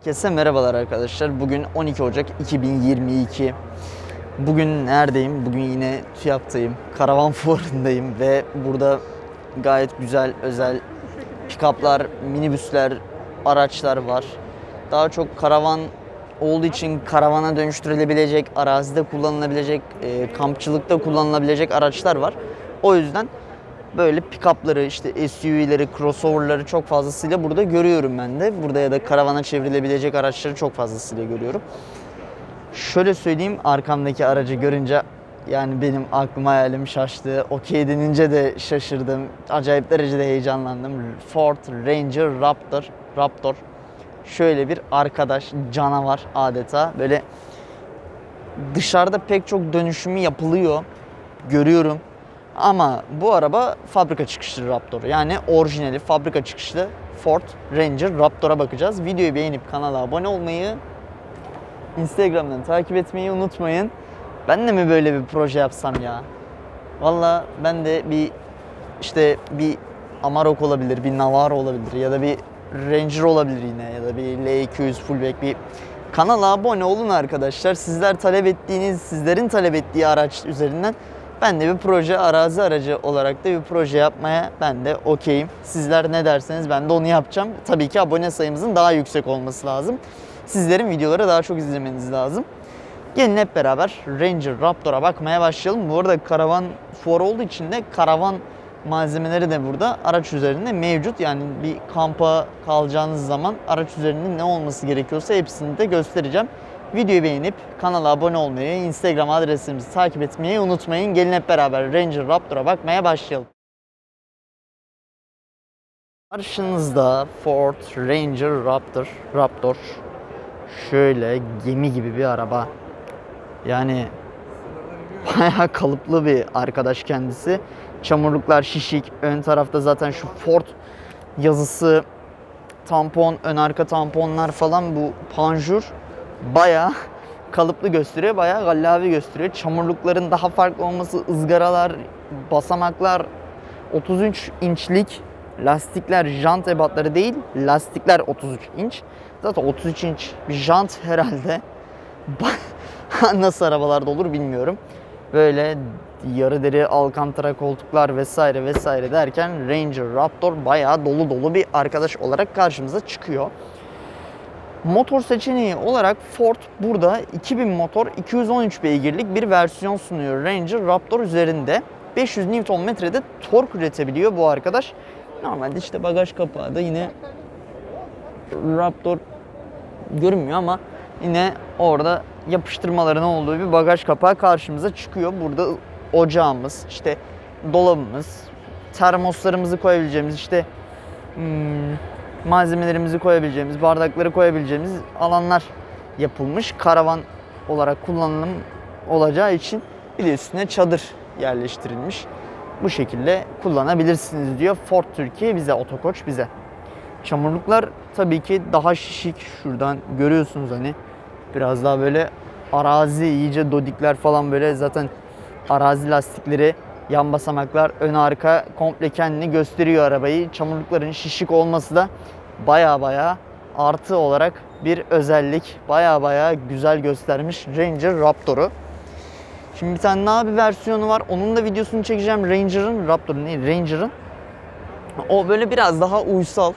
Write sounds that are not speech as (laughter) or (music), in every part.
Herkese merhabalar arkadaşlar. Bugün 12 Ocak 2022. Bugün neredeyim? Bugün yine TÜYAP'tayım. Karavan (laughs) fuarındayım ve burada gayet güzel özel pick-up'lar, minibüsler, araçlar var. Daha çok karavan olduğu için karavana dönüştürülebilecek, arazide kullanılabilecek, e, kampçılıkta kullanılabilecek araçlar var. O yüzden böyle pick-up'ları, işte SUV'leri, crossover'ları çok fazlasıyla burada görüyorum ben de. Burada ya da karavana çevrilebilecek araçları çok fazlasıyla görüyorum. Şöyle söyleyeyim, arkamdaki aracı görünce yani benim aklım hayalim şaştı. Okey denince de şaşırdım. Acayip derecede heyecanlandım. Ford Ranger Raptor. Raptor. Şöyle bir arkadaş, canavar adeta. Böyle dışarıda pek çok dönüşümü yapılıyor. Görüyorum. Ama bu araba fabrika çıkışlı Raptor. Yani orijinali fabrika çıkışlı Ford Ranger Raptor'a bakacağız. Videoyu beğenip kanala abone olmayı, Instagram'dan takip etmeyi unutmayın. Ben de mi böyle bir proje yapsam ya? Valla ben de bir işte bir Amarok olabilir, bir Navara olabilir ya da bir Ranger olabilir yine ya da bir L200 fullback bir kanala abone olun arkadaşlar. Sizler talep ettiğiniz, sizlerin talep ettiği araç üzerinden ben de bir proje, arazi aracı olarak da bir proje yapmaya ben de okeyim. Sizler ne derseniz ben de onu yapacağım. Tabii ki abone sayımızın daha yüksek olması lazım. Sizlerin videoları daha çok izlemeniz lazım. Gelin hep beraber Ranger Raptor'a bakmaya başlayalım. Bu arada karavan fuarı olduğu için de karavan malzemeleri de burada araç üzerinde mevcut. Yani bir kampa kalacağınız zaman araç üzerinde ne olması gerekiyorsa hepsini de göstereceğim. Videoyu beğenip kanala abone olmayı, Instagram adresimizi takip etmeyi unutmayın. Gelin hep beraber Ranger Raptor'a bakmaya başlayalım. Karşınızda Ford Ranger Raptor. Raptor. Şöyle gemi gibi bir araba. Yani bayağı kalıplı bir arkadaş kendisi. Çamurluklar şişik. Ön tarafta zaten şu Ford yazısı, tampon, ön arka tamponlar falan bu panjur bayağı kalıplı gösteriyor. Bayağı gallavi gösteriyor. Çamurlukların daha farklı olması, ızgaralar, basamaklar, 33 inçlik lastikler, jant ebatları değil, lastikler 33 inç. Zaten 33 inç jant herhalde. (laughs) Nasıl arabalarda olur bilmiyorum. Böyle yarı deri alkantara koltuklar vesaire vesaire derken Ranger Raptor bayağı dolu dolu bir arkadaş olarak karşımıza çıkıyor. Motor seçeneği olarak Ford burada 2000 motor 213 beygirlik bir versiyon sunuyor Ranger Raptor üzerinde. 500 Nm'de tork üretebiliyor bu arkadaş. Normalde işte bagaj kapağı da yine Raptor görünmüyor ama yine orada yapıştırmaların olduğu bir bagaj kapağı karşımıza çıkıyor. Burada ocağımız, işte dolabımız, termoslarımızı koyabileceğimiz işte hmm, malzemelerimizi koyabileceğimiz, bardakları koyabileceğimiz alanlar yapılmış. Karavan olarak kullanılım olacağı için bir de üstüne çadır yerleştirilmiş. Bu şekilde kullanabilirsiniz diyor Ford Türkiye bize, Otokoç bize. Çamurluklar tabii ki daha şişik. Şuradan görüyorsunuz hani biraz daha böyle arazi iyice dodikler falan böyle zaten arazi lastikleri yan basamaklar ön arka komple kendini gösteriyor arabayı. Çamurlukların şişik olması da baya baya artı olarak bir özellik. Baya baya güzel göstermiş Ranger Raptor'u. Şimdi bir tane daha bir versiyonu var. Onun da videosunu çekeceğim. Ranger'ın, Raptor'un değil, Ranger'ın. O böyle biraz daha uysal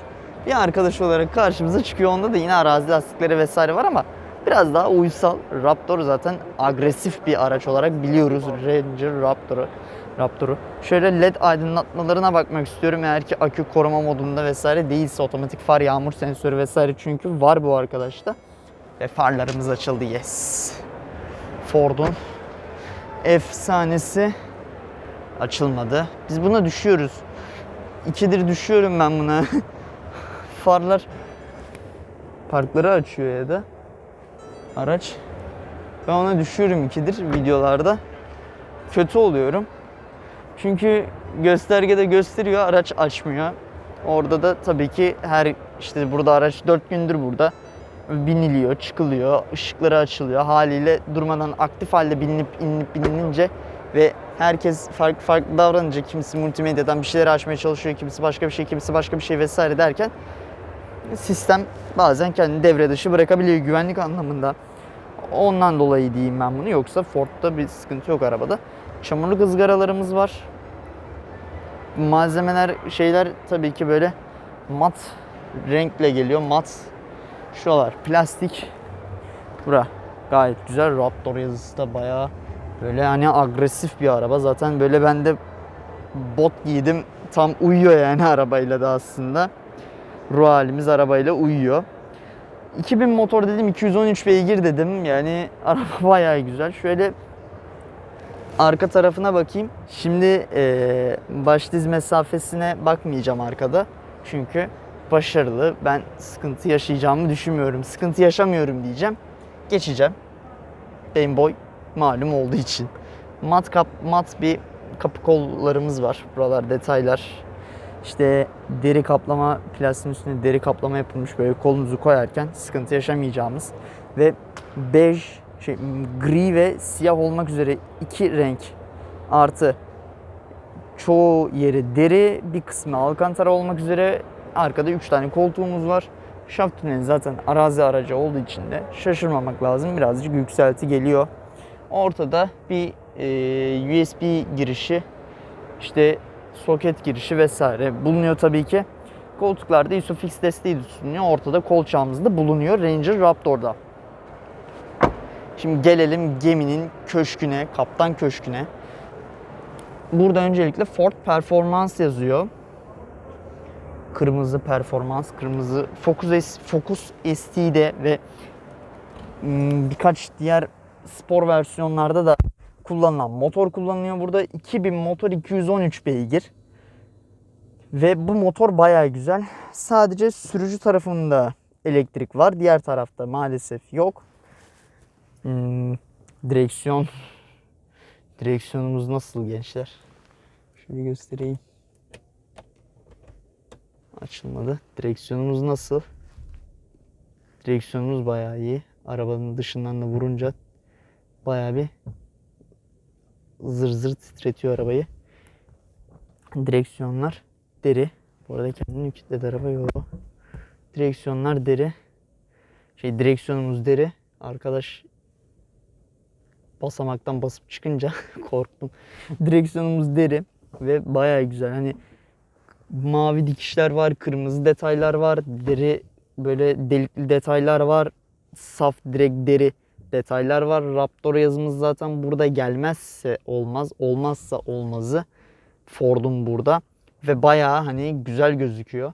bir arkadaş olarak karşımıza çıkıyor. Onda da yine arazi lastikleri vesaire var ama biraz daha uysal. Raptor zaten agresif bir araç olarak biliyoruz Ranger Raptor'u. Raptor'u. Şöyle led aydınlatmalarına bakmak istiyorum. Eğer ki akü koruma modunda vesaire değilse otomatik far yağmur sensörü vesaire çünkü var bu arkadaşta. Ve farlarımız açıldı yes. Ford'un efsanesi açılmadı. Biz buna düşüyoruz. İkidir düşüyorum ben buna. (laughs) Farlar parkları açıyor ya da araç. Ben ona düşüyorum ikidir videolarda. Kötü oluyorum. Çünkü göstergede gösteriyor araç açmıyor. Orada da tabii ki her işte burada araç 4 gündür burada biniliyor, çıkılıyor, ışıkları açılıyor. Haliyle durmadan aktif halde bilinip inip binilince ve herkes farklı farklı davranınca kimisi multimedyadan bir şeyler açmaya çalışıyor, kimisi başka bir şey, kimisi başka bir şey vesaire derken sistem bazen kendini devre dışı bırakabiliyor güvenlik anlamında. Ondan dolayı diyeyim ben bunu. Yoksa Ford'da bir sıkıntı yok arabada. Çamurluk ızgaralarımız var. Malzemeler şeyler tabii ki böyle mat renkle geliyor. Mat şuralar plastik. Bura gayet güzel. Raptor yazısı da bayağı böyle hani agresif bir araba. Zaten böyle ben de bot giydim. Tam uyuyor yani arabayla da aslında. Ruh halimiz arabayla uyuyor. 2000 motor dedim, 213 beygir dedim. Yani (laughs) araba bayağı güzel. Şöyle arka tarafına bakayım. Şimdi eee baş diz mesafesine bakmayacağım arkada. Çünkü başarılı. Ben sıkıntı yaşayacağımı düşünmüyorum. Sıkıntı yaşamıyorum diyeceğim. Geçeceğim. Benim boy malum olduğu için. Mat kap mat bir kapı kollarımız var. Buralar detaylar. İşte deri kaplama, plastiğin üstüne deri kaplama yapılmış böyle kolumuzu koyarken sıkıntı yaşamayacağımız ve bej, şey, gri ve siyah olmak üzere iki renk artı çoğu yeri deri, bir kısmı alkantara olmak üzere arkada 3 tane koltuğumuz var. Şaft tüneli zaten arazi aracı olduğu için de şaşırmamak lazım. Birazcık yükselti geliyor. Ortada bir e, USB girişi, işte soket girişi vesaire bulunuyor tabii ki. Koltuklarda ISOFIX desteği de sunuyor. Ortada kolçağımız da bulunuyor Ranger Raptor'da. Şimdi gelelim geminin köşküne, kaptan köşküne. Burada öncelikle Ford Performance yazıyor. Kırmızı performans, kırmızı Focus, Focus ST'de ve mm, birkaç diğer spor versiyonlarda da kullanılan motor kullanılıyor. Burada 2000 motor 213 beygir. Ve bu motor bayağı güzel. Sadece sürücü tarafında elektrik var. Diğer tarafta maalesef yok. Hmm, direksiyon direksiyonumuz nasıl gençler? Şöyle göstereyim. Açılmadı. Direksiyonumuz nasıl? Direksiyonumuz bayağı iyi. Arabanın dışından da vurunca bayağı bir zır zır titretiyor arabayı. Direksiyonlar deri. Bu arada kendini kilitledi araba yok. Direksiyonlar deri. Şey direksiyonumuz deri. Arkadaş basamaktan basıp çıkınca (laughs) korktum. Direksiyonumuz deri ve bayağı güzel. Hani mavi dikişler var, kırmızı detaylar var, deri böyle delikli detaylar var. Saf direkt deri detaylar var. Raptor yazımız zaten burada gelmezse olmaz, olmazsa olmazı Ford'un burada ve bayağı hani güzel gözüküyor.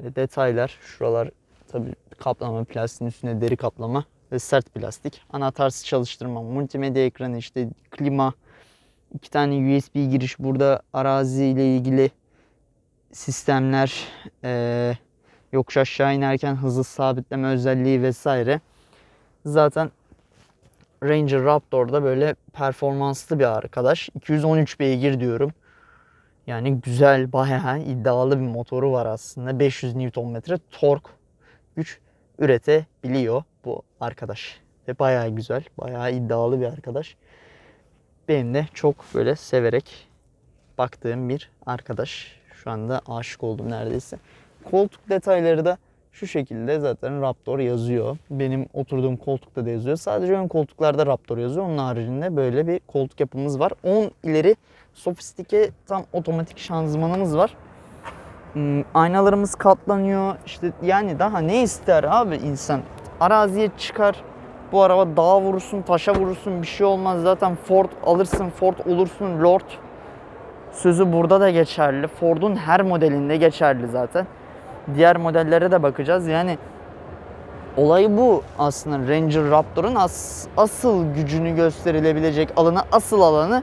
Detaylar şuralar tabii kaplama plastiğin üstüne deri kaplama ve sert plastik. Anahtarsız çalıştırma, multimedya ekranı işte klima, iki tane USB giriş burada arazi ile ilgili sistemler, eee yokuş aşağı inerken hızı sabitleme özelliği vesaire. Zaten Ranger Raptor'da böyle performanslı bir arkadaş. 213 beygir diyorum. Yani güzel, bayağı iddialı bir motoru var aslında. 500 Nm tork güç üretebiliyor bu arkadaş. Ve bayağı güzel, bayağı iddialı bir arkadaş. Benim de çok böyle severek baktığım bir arkadaş. Şu anda aşık oldum neredeyse. Koltuk detayları da şu şekilde zaten Raptor yazıyor. Benim oturduğum koltukta da yazıyor. Sadece ön koltuklarda Raptor yazıyor. Onun haricinde böyle bir koltuk yapımız var. 10 ileri sofistike tam otomatik şanzımanımız var. Hmm, Aynalarımız katlanıyor. İşte yani daha ne ister abi insan? Araziye çıkar. Bu araba dağa vurursun, taşa vurursun bir şey olmaz. Zaten Ford alırsın, Ford olursun Lord. Sözü burada da geçerli. Ford'un her modelinde geçerli zaten. Diğer modellere de bakacağız. Yani olay bu aslında Ranger Raptor'un as- asıl gücünü gösterilebilecek alanı, asıl alanı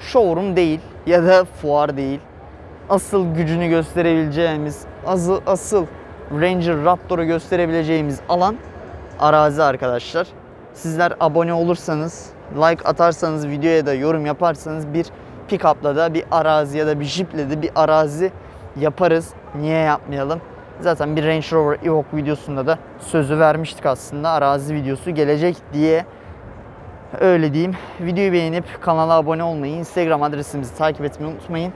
showroom değil ya da fuar değil. Asıl gücünü gösterebileceğimiz, asıl, asıl Ranger Raptor'u gösterebileceğimiz alan arazi arkadaşlar. Sizler abone olursanız, like atarsanız, videoya da yorum yaparsanız bir pick-up'la da bir arazi ya da bir jeep'le de bir arazi yaparız. Niye yapmayalım? Zaten bir Range Rover Evoque videosunda da sözü vermiştik aslında. Arazi videosu gelecek diye. Öyle diyeyim. Videoyu beğenip kanala abone olmayı, Instagram adresimizi takip etmeyi unutmayın.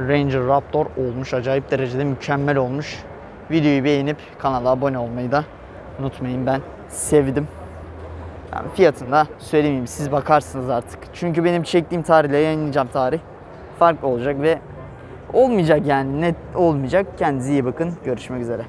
Ranger Raptor olmuş. Acayip derecede mükemmel olmuş. Videoyu beğenip kanala abone olmayı da unutmayın. Ben sevdim. Yani fiyatını da söylemeyeyim. Siz bakarsınız artık. Çünkü benim çektiğim tarihle yayınlayacağım tarih farklı olacak ve olmayacak yani net olmayacak. Kendinize iyi bakın. Görüşmek üzere.